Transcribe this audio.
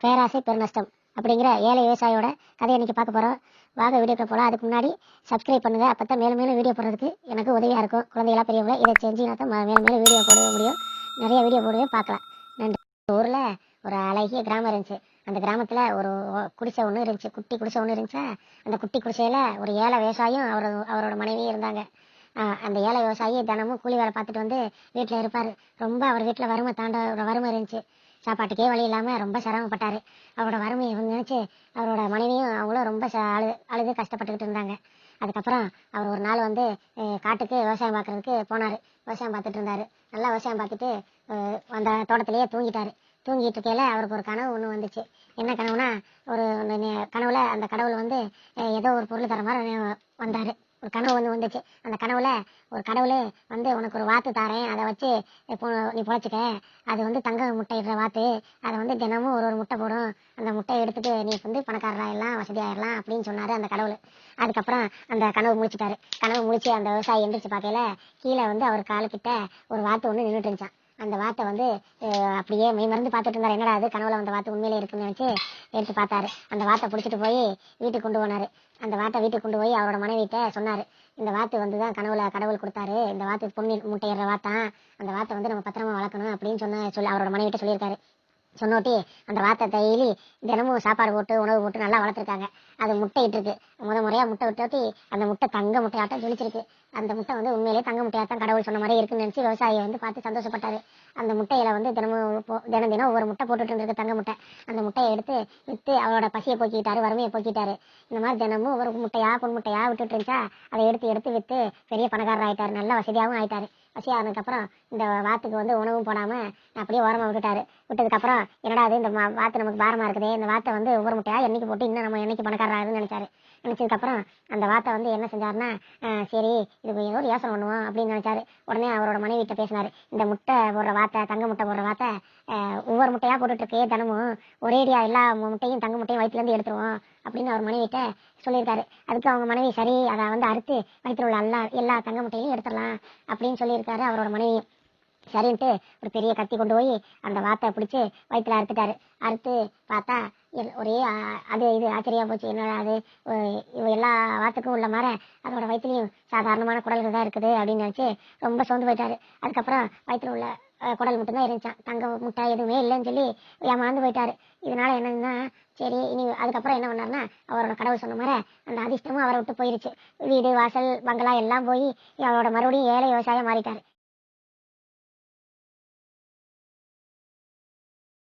பேராசை பெருநஷ்டம் அப்படிங்கிற ஏழை விவசாயியோட கதையை இன்னைக்கு பார்க்க போகிறோம் வாங்க வீடியோக்கு போகலாம் அதுக்கு முன்னாடி சப்ஸ்கிரைப் பண்ணுங்க. அப்போ தான் மேலும் மேலும் வீடியோ போடுறதுக்கு எனக்கு உதவியாக இருக்கும். குழந்தைகளா பெரியவங்க இதை செஞ்சு தான் மேலும் மேலும் வீடியோ போட முடியும். நிறைய வீடியோ போடுவேன் பார்க்கலாம். நன்றி ஊரில் ஒரு அழகிய கிராமம் இருந்துச்சு. அந்த கிராமத்தில் ஒரு குடிசை ஒன்று இருந்துச்சு. குட்டி குடிசை ஒன்று இருந்துச்சா அந்த குட்டி குடிசையில் ஒரு ஏழை விவசாயியும் அவரோட அவரோட மனைவியும் இருந்தாங்க. அந்த ஏழை விவசாயி தினமும் கூலி வேலை பார்த்துட்டு வந்து வீட்டில் இருப்பார். ரொம்ப அவர் வீட்டில் வறுமை தாண்ட வறுமை இருந்துச்சு. சாப்பாட்டுக்கே வழி இல்லாமல் ரொம்ப சிரமப்பட்டார். அவரோட வறுமையை இவங்க நினச்சி அவரோட மனைவியும் அவங்களும் ரொம்ப ச- அழு அழுது கஷ்டப்பட்டுக்கிட்டு இருந்தாங்க. அதுக்கப்புறம் அவர் ஒரு நாள் வந்து காட்டுக்கு விவசாயம் பார்க்கறதுக்கு போனார். விவசாயம் பார்த்துட்டு இருந்தார். நல்லா விவசாயம் பார்த்துட்டு அந்த தோட்டத்திலேயே தூங்கிட்டாரு. தூங்கிட்டு இருக்கையில அவருக்கு ஒரு கனவு ஒன்று வந்துச்சு. என்ன கனவுனா ஒரு நெ- கனவுல அந்த கடவுள் வந்து ஏதோ ஒரு பொருள் தர மாதிரி வந்தார். ஒரு கனவு வந்து வந்துச்சு அந்த கனவுல ஒரு கடவுள் வந்து உனக்கு ஒரு வாத்து தாரேன். அதை வச்சு நீ பொழைச்சிக்க. அது வந்து தங்க முட்டையிடுற வாத்து. அதை வந்து தினமும் ஒரு ஒரு முட்டை போடும். அந்த முட்டையை எடுத்துட்டு நீ வந்து பணக்காரராயிடலாம் வசதியாயிடலாம் அப்படின்னு சொன்னாரு அந்த கடவுள். அதுக்கப்புறம் அந்த கனவு முழிச்சிட்டாரு கனவு முழிச்சு அந்த விவசாயி எந்திரிச்சு பார்க்கையில கீழே வந்து அவர் காலுக்கிட்ட ஒரு வாத்து ஒன்று நின்றுட்டு இருந்துச்சான் அந்த வாத்தை வந்து அப்படியே மெய் மறந்து பார்த்துட்டு இருந்தார். என்னடா அது கனவுல வந்த வாத்து உண்மையிலே இருக்குன்னு நினைச்சு எடுத்து பார்த்தாரு. அந்த வாத்தை பிடிச்சிட்டு போய் வீட்டுக்கு கொண்டு போனாரு. அந்த வாத்தை வீட்டுக்கு கொண்டு போய் அவரோட மனைவிட்ட சொன்னாரு. இந்த வாத்து வந்து தான் கனவுல கடவுள் கொடுத்தாரு. இந்த வாத்து பொண்ணு முட்டையிடுற வாத்தான் அந்த வாத்தை வந்து நம்ம பத்திரமா வளர்க்கணும் அப்படின்னு சொன்ன சொல்லி அவரோட மனைவிட்ட சொல்லியிருக்காரு. சொன்னோட்டி அந்த வாத்தை டெய்லி தினமும் சாப்பாடு போட்டு உணவு போட்டு நல்லா வளர்த்துருக்காங்க. அது முட்டை இருக்கு முத முறையா முட்டை விட்டோட்டி அந்த முட்டை தங்க முட்டையாட்டம் ஜொலிச்சிருக்கு. அந்த முட்டை வந்து உண்மையிலேயே தங்க முட்டையாட்டம் கடவுள் சொன்ன மாதிரி இருக்குன்னு நினைச்சு விவசாயி வந்து பார்த்து சந்தோஷப்பட்டாரு. அந்த முட்டையில வந்து தினமும் தினம் தினம் ஒவ்வொரு முட்டை போட்டுட்டு இருந்திருக்கு தங்க முட்டை. அந்த முட்டையை எடுத்து வித்து அவரோட பசியை போக்கிட்டாரு வறுமையை போக்கிட்டாரு இந்த மாதிரி தினமும் ஒரு முட்டையா பொன் முட்டையா விட்டுட்டு இருந்துச்சா அதை எடுத்து எடுத்து வித்து பெரிய பணக்காரர் ஆயிட்டாரு. நல்ல வசதியாகவும் ஆயிட்டாரு. பசி ஆனதுக்கப்புறம் இந்த வாத்துக்கு வந்து உணவும் போடாம அப்படியே ஓரமாக விட்டுட்டாரு. விட்டதுக்கப்புறம் என்னடா அது இந்த மா- வாத்து நமக்கு பாரமா இருக்குதே இந்த வாத்தை வந்து ஒவ்வொரு முட்டையா எண்ணிக்கை போட்டு இன்னும் நம்ம என்னைக்கு பணக்காரராகுன்னு நினைச்சாரு. நினைச்சதுக்கப்புறம் அந்த வாத்தை வந்து என்ன செஞ்சாருன்னா சரி இது ஏதோ ஒரு யோசனை பண்ணுவோம் அப்படின்னு நினைச்சாரு. உடனே அவரோட மனைவிட்ட பேசினார். இந்த முட்டை போடுற வாத்தை தங்க முட்டை போடுற வாத்தை ஒவ்வொரு முட்டையா போட்டுட்டு தினமும். ஒரேடியா எல்லா முட்டையும் தங்க முட்டையும் வயிற்றுலேருந்து எடுத்துருவோம் அப்படின்னு அவர் மனைவிட்ட சொல்லியிருக்காரு. அதுக்கு அவங்க மனைவி சரி அதை வந்து அறுத்து வயிற்றுல உள்ள எல்லா எல்லா தங்க முட்டையும் எடுத்துடலாம் அப்படின்னு சொல்லியிருக்காரு. அவரோட மனைவியும் சரின்ட்டு ஒரு பெரிய கத்தி கொண்டு போய் அந்த வாத்தை பிடிச்சி வயிற்றுல அறுத்துட்டாரு. அறுத்து பார்த்தா ஒரே அது இது ஆச்சரியா போச்சு. என்னடா அது? இவ எல்லா வாத்துக்கும் உள்ள மாற அதோட வயிற்றுலையும் சாதாரணமான குடல்கள் தான் இருக்குது அப்படின்னு நினச்சி ரொம்ப சோர்ந்து போயிட்டாரு. அதுக்கப்புறம் வயிற்றுல உள்ள குடல் மட்டும்தான் இருந்துச்சான் தங்க முட்டை எதுவுமே இல்லைன்னு சொல்லி ஏமாந்து போயிட்டாரு. இதனால என்னன்னா சரி இனி அதுக்கப்புறம் என்ன பண்ணார்னா அவரோட கடவுள் சொன்ன மாதிரி அந்த அதிர்ஷ்டமும் அவரை விட்டு போயிருச்சு. வீடு வாசல் பங்களா எல்லாம் போய் அவரோட மறுபடியும் ஏழை விவசாயம் மாறிட்டாரு.